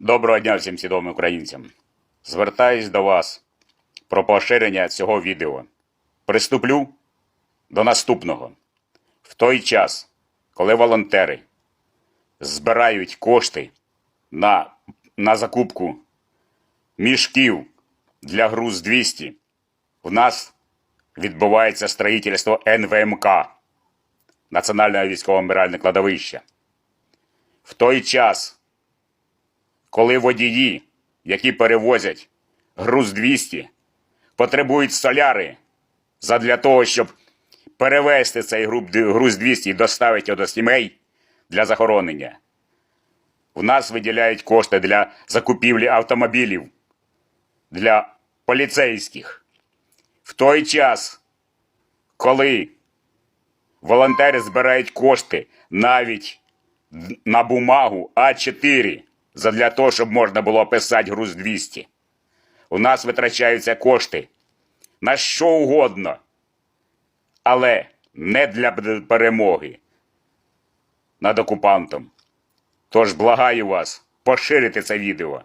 Доброго дня всім свідомим українцям. Звертаюсь до вас про поширення цього відео. Приступлю до наступного. В той час, коли волонтери збирають кошти на, на закупку мішків для груз 200, в нас відбувається строїтельство НВМК Національного військового миральне кладовище. В той час, коли водії, які перевозять груз 200, потребують соляри задля того, щоб перевезти цей груз 200 і доставити його до сімей для захоронення. В нас виділяють кошти для закупівлі автомобілів для поліцейських. В той час, коли волонтери збирають кошти навіть на бумагу А4 задля того, щоб можна було писати груз 200. У нас витрачаються кошти на що угодно, але не для перемоги над окупантом. Тож благаю вас поширити це відео.